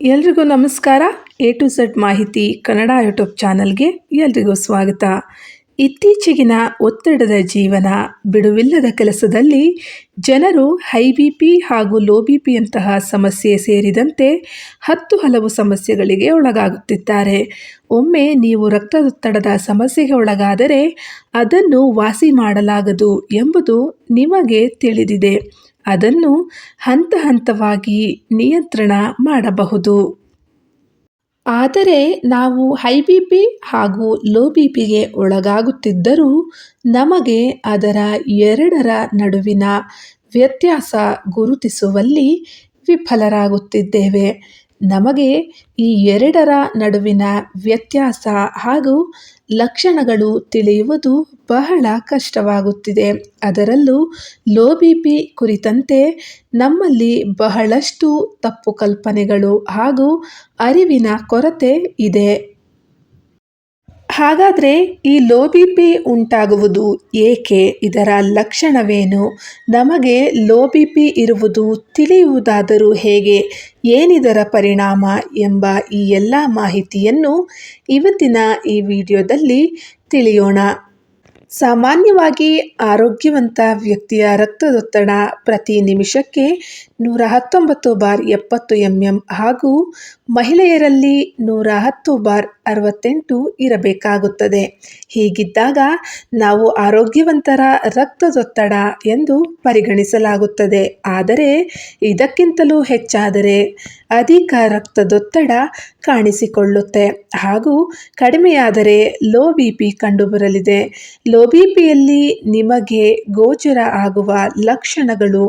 ಎಲ್ರಿಗೂ ನಮಸ್ಕಾರ. A to Z ಮಾಹಿತಿ ಕನ್ನಡ ಯೂಟ್ಯೂಬ್ ಚಾನಲ್ಗೆ ಎಲ್ರಿಗೂ ಸ್ವಾಗತ. ಇತ್ತೀಚೆಗಿನ ಒತ್ತಡದ ಜೀವನ, ಬಿಡುವಿಲ್ಲದ ಕೆಲಸದಲ್ಲಿ ಜನರು ಹೈ ಬಿ ಪಿ ಹಾಗೂ ಲೋ ಬಿ ಪಿಯಂತಹ ಸಮಸ್ಯೆ ಸೇರಿದಂತೆ ಹತ್ತು ಹಲವು ಸಮಸ್ಯೆಗಳಿಗೆ ಒಳಗಾಗುತ್ತಿದ್ದಾರೆ. ಒಮ್ಮೆ ನೀವು ರಕ್ತದೊತ್ತಡದ ಸಮಸ್ಯೆಗೆ ಒಳಗಾದರೆ ಅದನ್ನು ವಾಸಿ ಮಾಡಲಾಗದು ಎಂಬುದು ನಿಮಗೆ ತಿಳಿದಿದೆ. ಅದನ್ನು ಹಂತ ಹಂತವಾಗಿ ನಿಯಂತ್ರಣ ಮಾಡಬಹುದು. ಆದರೆ ನಾವು ಹೈ ಬಿ ಪಿ ಹಾಗೂ ಲೋ ಬಿ ಪಿಗೆ ಒಳಗಾಗುತ್ತಿದ್ದರೂ ನಮಗೆ ಅದರ ಎರಡರ ನಡುವಿನ ವ್ಯತ್ಯಾಸ ಗುರುತಿಸುವಲ್ಲಿ ವಿಫಲರಾಗುತ್ತಿದ್ದೇವೆ. ನಮಗೆ ಈ ಎರಡರ ನಡುವಿನ ವ್ಯತ್ಯಾಸ ಹಾಗೂ ಲಕ್ಷಣಗಳು ತಿಳಿಯುವುದು ಬಹಳ ಕಷ್ಟವಾಗುತ್ತಿದೆ. ಅದರಲ್ಲೂ ಲೋ ಬಿ ಪಿ ಕುರಿತಂತೆ ನಮ್ಮಲ್ಲಿ ಬಹಳಷ್ಟು ತಪ್ಪು ಕಲ್ಪನೆಗಳು ಹಾಗೂ ಅರಿವಿನ ಕೊರತೆ ಇದೆ. ಹಾಗಾದರೆ ಈ ಲೋ ಬಿ ಪಿ ಉಂಟಾಗುವುದು ಏಕೆ? ಇದರ ಲಕ್ಷಣವೇನು? ನಮಗೆ ಲೋ ಬಿ ಪಿ ಇರುವುದು ತಿಳಿಯುವುದಾದರೂ ಹೇಗೆ? ಏನಿದರ ಪರಿಣಾಮ ಎಂಬ ಈ ಎಲ್ಲ ಮಾಹಿತಿಯನ್ನು ಇವತ್ತಿನ ಈ ವಿಡಿಯೋದಲ್ಲಿ ತಿಳಿಯೋಣ. ಸಾಮಾನ್ಯವಾಗಿ ಆರೋಗ್ಯವಂತ ವ್ಯಕ್ತಿಯ ರಕ್ತದೊತ್ತಡ ಪ್ರತಿ ನಿಮಿಷಕ್ಕೆ ನೂರ ಹತ್ತೊಂಬತ್ತು ಬಾರ್ ಎಪ್ಪತ್ತು ಎಂ ಎಂ ಹಾಗೂ ಮಹಿಳೆಯರಲ್ಲಿ ನೂರ ಹತ್ತು ಬಾರ್ ಅರವತ್ತೆಂಟು ಇರಬೇಕಾಗುತ್ತದೆ. ಹೀಗಿದ್ದಾಗ ನಾವು ಆರೋಗ್ಯವಂತರ ರಕ್ತದೊತ್ತಡ ಎಂದು ಪರಿಗಣಿಸಲಾಗುತ್ತದೆ. ಆದರೆ ಇದಕ್ಕಿಂತಲೂ ಹೆಚ್ಚಾದರೆ ಅಧಿಕ ರಕ್ತದೊತ್ತಡ ಕಾಣಿಸಿಕೊಳ್ಳುತ್ತೆ. ಹಾಗೂ ಕಡಿಮೆಯಾದರೆ ಲೋ ಬಿ ಪಿ ಕಂಡುಬರಲಿದೆ. ಲೋ ಬಿ ಪಿಯಲ್ಲಿ ನಿಮಗೆ ಗೋಚರ ಆಗುವ ಲಕ್ಷಣಗಳು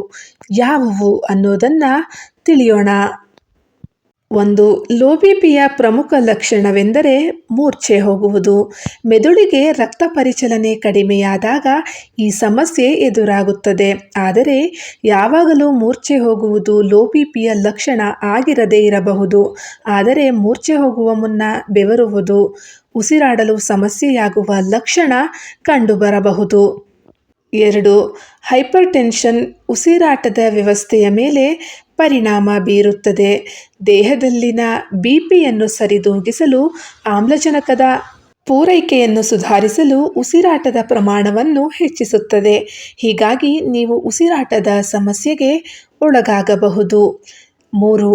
ಯಾವುವು ಅನ್ನೋದನ್ನು ತಿಳಿಯೋಣ. ಒಂದು ಲೋ ಬಿ ಪ್ರಮುಖ ಲಕ್ಷಣವೆಂದರೆ ಮೂರ್ಛೆ ಹೋಗುವುದು. ಮೆದುಳಿಗೆ ರಕ್ತ ಪರಿಚಲನೆ ಕಡಿಮೆಯಾದಾಗ ಈ ಸಮಸ್ಯೆ ಎದುರಾಗುತ್ತದೆ. ಆದರೆ ಯಾವಾಗಲೂ ಮೂರ್ಛೆ ಹೋಗುವುದು ಲೋ ಬಿ ಲಕ್ಷಣ ಆಗಿರದೇ ಇರಬಹುದು. ಆದರೆ ಮೂರ್ಛೆ ಹೋಗುವ ಮುನ್ನ ಬೆವರುವುದು, ಉಸಿರಾಡಲು ಸಮಸ್ಯೆಯಾಗುವ ಲಕ್ಷಣ ಕಂಡುಬರಬಹುದು. ಎರಡು ಹೈಪರ್ ಟೆನ್ಷನ್ ಉಸಿರಾಟದ ವ್ಯವಸ್ಥೆಯ ಮೇಲೆ ಪರಿಣಾಮ ಬೀರುತ್ತದೆ. ದೇಹದಲ್ಲಿನ ಬಿ ಪಿಯನ್ನು ಸರಿದೂಗಿಸಲು, ಆಮ್ಲಜನಕದ ಪೂರೈಕೆಯನ್ನು ಸುಧಾರಿಸಲು ಉಸಿರಾಟದ ಪ್ರಮಾಣವನ್ನು ಹೆಚ್ಚಿಸುತ್ತದೆ. ಹೀಗಾಗಿ ನೀವು ಉಸಿರಾಟದ ಸಮಸ್ಯೆಗೆ ಒಳಗಾಗಬಹುದು. ಮೂರು,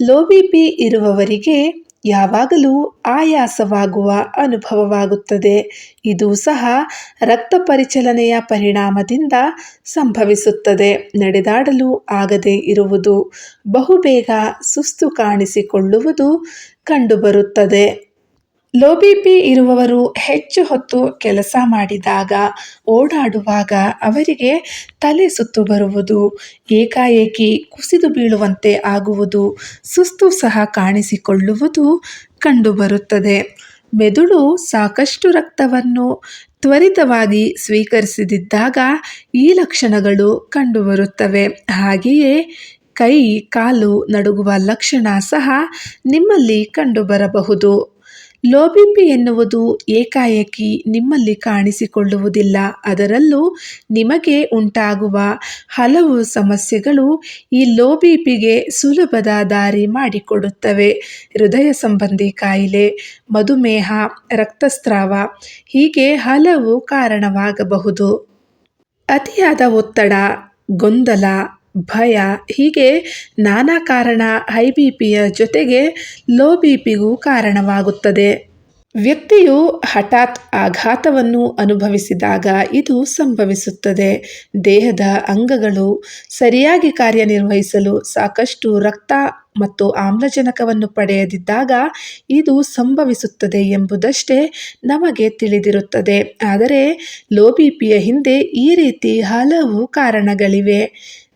ಲೋ ಬಿ ಪಿ ಇರುವವರಿಗೆ ಯಾವಾಗಲೂ ಆಯಾಸವಾಗುವ ಅನುಭವವಾಗುತ್ತದೆ. ಇದು ಸಹ ರಕ್ತ ಪರಿಚಲನೆಯ ಪರಿಣಾಮದಿಂದ ಸಂಭವಿಸುತ್ತದೆ. ನಡೆದಾಡಲು ಆಗದೆ ಇರುವುದು ಬಹುಬೇಗ ಸುಸ್ತು ಕಾಣಿಸಿಕೊಳ್ಳುವುದು ಕಂಡುಬರುತ್ತದೆ. ಲೋ ಬಿ ಪಿ ಇರುವವರು ಹೆಚ್ಚು ಹೊತ್ತು ಕೆಲಸ ಮಾಡಿದಾಗ ಓಡಾಡುವಾಗ ಅವರಿಗೆ ತಲೆ ಸುತ್ತು ಬರುವುದು, ಏಕಾಏಕಿ ಕುಸಿದು ಬೀಳುವಂತೆ ಆಗುವುದು, ಸುಸ್ತು ಸಹ ಕಾಣಿಸಿಕೊಳ್ಳುವುದು ಕಂಡುಬರುತ್ತದೆ. ಮೆದುಳು ಸಾಕಷ್ಟು ರಕ್ತವನ್ನು ತ್ವರಿತವಾಗಿ ಸ್ವೀಕರಿಸದಿದ್ದಾಗ ಈ ಲಕ್ಷಣಗಳು ಕಂಡುಬರುತ್ತವೆ. ಹಾಗೆಯೇ ಕೈ, ಕಾಲು ನಡುಗುವ ಲಕ್ಷಣ ಸಹ ನಿಮ್ಮಲ್ಲಿ ಕಂಡುಬರಬಹುದು. ಲೋ ಬಿ ಪಿ ಎನ್ನುವುದು ಏಕಾಏಕಿ ನಿಮ್ಮಲ್ಲಿ ಕಾಣಿಸಿಕೊಳ್ಳುವುದಿಲ್ಲ. ಅದರಲ್ಲೂ ನಿಮಗೆ ಉಂಟಾಗುವ ಹಲವು ಸಮಸ್ಯೆಗಳು ಈ ಲೋ ಬಿ ಪಿಗೆ ಸುಲಭದ ದಾರಿ ಮಾಡಿಕೊಡುತ್ತವೆ. ಹೃದಯ ಸಂಬಂಧಿ ಕಾಯಿಲೆ, ಮಧುಮೇಹ, ರಕ್ತಸ್ರಾವ ಹೀಗೆ ಹಲವು ಕಾರಣವಾಗಬಹುದು. ಅತಿಯಾದ ಒತ್ತಡ, ಗೊಂದಲ ಭಯ, ಹೀಗೆ ನಾನಾ ಕಾರಣ ಹೈ ಬಿ ಪಿಯ ಜೊತೆಗೆ ಲೋ ಬಿ ಪಿಗೂ ಕಾರಣವಾಗುತ್ತದೆ. ವ್ಯಕ್ತಿಯು ಹಠಾತ್ ಆಘಾತವನ್ನು ಅನುಭವಿಸಿದಾಗ ಇದು ಸಂಭವಿಸುತ್ತದೆ. ದೇಹದ ಅಂಗಗಳು ಸರಿಯಾಗಿ ಕಾರ್ಯನಿರ್ವಹಿಸಲು ಸಾಕಷ್ಟು ರಕ್ತ ಮತ್ತು ಆಮ್ಲಜನಕವನ್ನು ಪಡೆಯದಿದ್ದಾಗ ಇದು ಸಂಭವಿಸುತ್ತದೆ ಎಂಬುದಷ್ಟೇ ನಮಗೆ ತಿಳಿದಿರುತ್ತದೆ. ಆದರೆ ಲೋ ಬಿ ಪಿಯ ಹಿಂದೆ ಈ ರೀತಿ ಹಲವು ಕಾರಣಗಳಿವೆ.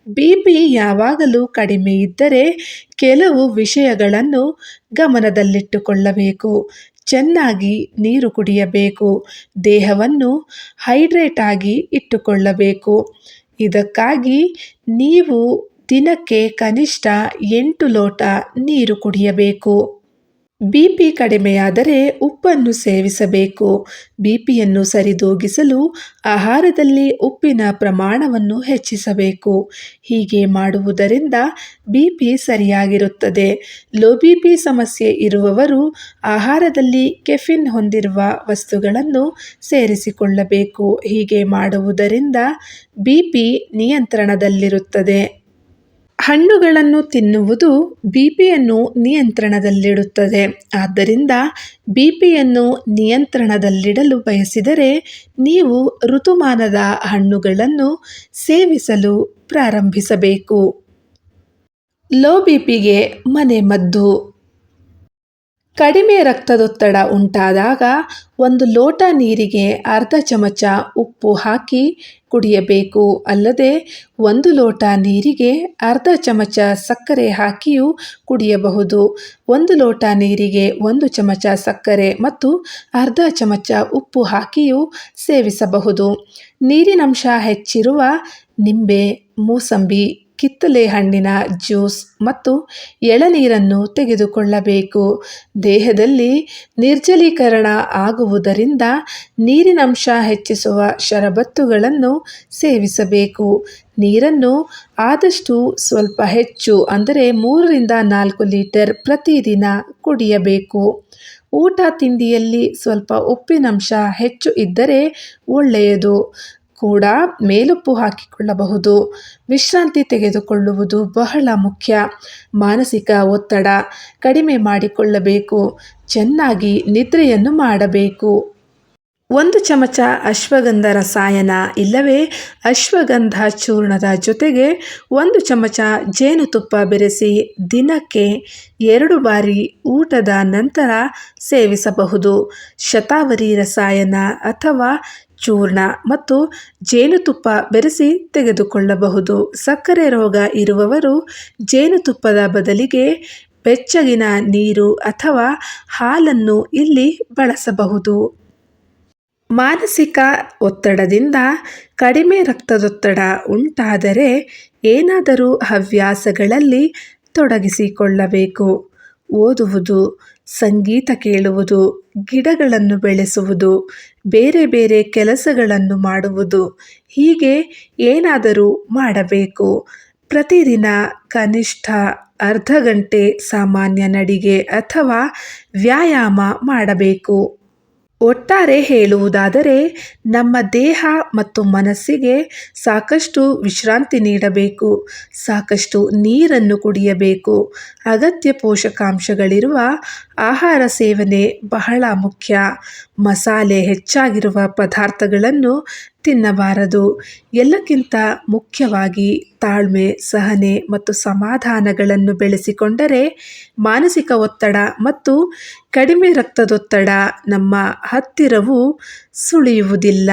ಬಿ ಪಿ ಯಾವಾಗಲೂ ಕಡಿಮೆ ಇದ್ದರೆ ಕೆಲವು ವಿಷಯಗಳನ್ನು ಗಮನದಲ್ಲಿಟ್ಟುಕೊಳ್ಳಬೇಕು. ಚೆನ್ನಾಗಿ ನೀರು ಕುಡಿಯಬೇಕು. ದೇಹವನ್ನು ಹೈಡ್ರೇಟ್ ಆಗಿ ಇಟ್ಟುಕೊಳ್ಳಬೇಕು. ಇದಕ್ಕಾಗಿ ನೀವು ದಿನಕ್ಕೆ ಕನಿಷ್ಠ ಎಂಟು ಲೋಟ ನೀರು ಕುಡಿಯಬೇಕು. ಬಿ ಪಿ ಕಡಿಮೆಯಾದರೆ ಉಪ್ಪನ್ನು ಸೇವಿಸಬೇಕು. ಬಿ ಪಿಯನ್ನು ಸರಿದೂಗಿಸಲು ಆಹಾರದಲ್ಲಿ ಉಪ್ಪಿನ ಪ್ರಮಾಣವನ್ನು ಹೆಚ್ಚಿಸಬೇಕು. ಹೀಗೆ ಮಾಡುವುದರಿಂದ ಬಿ ಪಿ ಸರಿಯಾಗಿರುತ್ತದೆ. ಲೋ ಬಿ ಪಿ ಸಮಸ್ಯೆ ಇರುವವರು ಆಹಾರದಲ್ಲಿ ಕೆಫಿನ್ ಹೊಂದಿರುವ ವಸ್ತುಗಳನ್ನು ಸೇರಿಸಿಕೊಳ್ಳಬೇಕು. ಹೀಗೆ ಮಾಡುವುದರಿಂದ ಬಿ ಪಿ ನಿಯಂತ್ರಣದಲ್ಲಿರುತ್ತದೆ. ಹಣ್ಣುಗಳನ್ನು ತಿನ್ನುವುದು ಬಿ ಪಿಯನ್ನು ನಿಯಂತ್ರಣದಲ್ಲಿಡುತ್ತದೆ. ಆದ್ದರಿಂದ ಬಿ ಪಿಯನ್ನು ನಿಯಂತ್ರಣದಲ್ಲಿಡಲು ಬಯಸಿದರೆ ನೀವು ಋತುಮಾನದ ಹಣ್ಣುಗಳನ್ನು ಸೇವಿಸಲು ಪ್ರಾರಂಭಿಸಬೇಕು. ಲೋ ಬಿ ಪಿಗೆ ಮನೆಮದ್ದು ಕಡಿಮೆ ರಕ್ತದೊತ್ತಡ ಉಂಟಾದಾಗ ಒಂದು ಲೋಟ ನೀರಿಗೆ ಅರ್ಧ ಚಮಚ ಉಪ್ಪು ಹಾಕಿ ಕುಡಿಯಬೇಕು. ಅಲ್ಲದೆ ಒಂದು ಲೋಟ ನೀರಿಗೆ ಅರ್ಧ ಚಮಚ ಸಕ್ಕರೆ ಹಾಕಿಯೂ ಕುಡಿಯಬಹುದು. ಒಂದು ಲೋಟ ನೀರಿಗೆ ಒಂದು ಚಮಚ ಸಕ್ಕರೆ ಮತ್ತು ಅರ್ಧ ಚಮಚ ಉಪ್ಪು ಹಾಕಿಯೂ ಸೇವಿಸಬಹುದು. ನೀರಿನಂಶ ಹೆಚ್ಚಿರುವ ನಿಂಬೆ, ಮೂಸಂಬಿ ಕಿತ್ತಳೆ ಹಣ್ಣಿನ ಜ್ಯೂಸ್ ಮತ್ತು ಎಳನೀರನ್ನು ತೆಗೆದುಕೊಳ್ಳಬೇಕು. ದೇಹದಲ್ಲಿ ನಿರ್ಜಲೀಕರಣ ಆಗುವುದರಿಂದ ನೀರಿನಂಶ ಹೆಚ್ಚಿಸುವ ಶರಬತ್ತುಗಳನ್ನು ಸೇವಿಸಬೇಕು. ನೀರನ್ನು ಆದಷ್ಟು ಸ್ವಲ್ಪ ಹೆಚ್ಚು, ಅಂದರೆ ಮೂರರಿಂದ ನಾಲ್ಕು ಲೀಟರ್ ಪ್ರತಿದಿನ ಕುಡಿಯಬೇಕು. ಊಟ ತಿಂಡಿಯಲ್ಲಿ ಸ್ವಲ್ಪ ಉಪ್ಪಿನಂಶ ಹೆಚ್ಚು ಇದ್ದರೆ ಒಳ್ಳೆಯದು. ಕೂಡ ಮೇಲುಪ್ಪು ಹಾಕಿಕೊಳ್ಳಬಹುದು. ವಿಶ್ರಾಂತಿ ತೆಗೆದುಕೊಳ್ಳುವುದು ಬಹಳ ಮುಖ್ಯ. ಮಾನಸಿಕ ಒತ್ತಡ ಕಡಿಮೆ ಮಾಡಿಕೊಳ್ಳಬೇಕು. ಚೆನ್ನಾಗಿ ನಿದ್ರೆಯನ್ನು ಮಾಡಬೇಕು. ಒಂದು ಚಮಚ ಅಶ್ವಗಂಧ ರಸಾಯನ ಇಲ್ಲವೇ? ಅಶ್ವಗಂಧ ಚೂರ್ಣದ ಜೊತೆಗೆ ಒಂದು ಚಮಚ ಜೇನುತುಪ್ಪ ಬೆರೆಸಿ ದಿನಕ್ಕೆ ಎರಡು ಬಾರಿ ಊಟದ ನಂತರ ಸೇವಿಸಬಹುದು. ಶತಾವರಿ ರಸಾಯನ ಅಥವಾ ಚೂರ್ಣ ಮತ್ತು ಜೇನುತುಪ್ಪ ಬೆರೆಸಿ ತೆಗೆದುಕೊಳ್ಳಬಹುದು. ಸಕ್ಕರೆ ರೋಗ ಇರುವವರು ಜೇನುತುಪ್ಪದ ಬದಲಿಗೆ ಬೆಚ್ಚಗಿನ ನೀರು ಅಥವಾ ಹಾಲನ್ನು ಇಲ್ಲಿ ಬಳಸಬಹುದು. ಮಾನಸಿಕ ಒತ್ತಡದಿಂದ ಕಡಿಮೆ ರಕ್ತದೊತ್ತಡ ಉಂಟಾದರೆ ಏನಾದರೂ ಹವ್ಯಾಸಗಳಲ್ಲಿ ತೊಡಗಿಸಿಕೊಳ್ಳಬೇಕು. ಓದುವುದು, ಸಂಗೀತ ಕೇಳುವುದು, ಗಿಡಗಳನ್ನು ಬೆಳೆಸುವುದು, ಬೇರೆ ಬೇರೆ ಕೆಲಸಗಳನ್ನು ಮಾಡುವುದು, ಹೀಗೆ ಏನಾದರೂ ಮಾಡಬೇಕು. ಪ್ರತಿದಿನ ಕನಿಷ್ಠ ಅರ್ಧ ಗಂಟೆ ಸಾಮಾನ್ಯ ನಡಿಗೆ ಅಥವಾ ವ್ಯಾಯಾಮ ಮಾಡಬೇಕು. ಒಟ್ಟಾರೆ ಹೇಳುವುದಾದರೆ, ನಮ್ಮ ದೇಹ ಮತ್ತು ಮನಸ್ಸಿಗೆ ಸಾಕಷ್ಟು ವಿಶ್ರಾಂತಿ ನೀಡಬೇಕು, ಸಾಕಷ್ಟು ನೀರನ್ನು ಕುಡಿಯಬೇಕು. ಅಗತ್ಯ ಪೋಷಕಾಂಶಗಳಿರುವ ಆಹಾರ ಸೇವನೆ ಬಹಳ ಮುಖ್ಯ. ಮಸಾಲೆ ಹೆಚ್ಚಾಗಿರುವ ಪದಾರ್ಥಗಳನ್ನು ತಿನ್ನಬಾರದು. ಎಲ್ಲಕ್ಕಿಂತ ಮುಖ್ಯವಾಗಿ ತಾಳ್ಮೆ ಸಹನೆ ಮತ್ತು ಸಮಾಧಾನಗಳನ್ನು ಬೆಳೆಸಿಕೊಂಡರೆ ಮಾನಸಿಕ ಒತ್ತಡ ಮತ್ತು ಕಡಿಮೆ ರಕ್ತದೊತ್ತಡ ನಮ್ಮ ಹತ್ತಿರವೂ ಸುಳಿಯುವುದಿಲ್ಲ.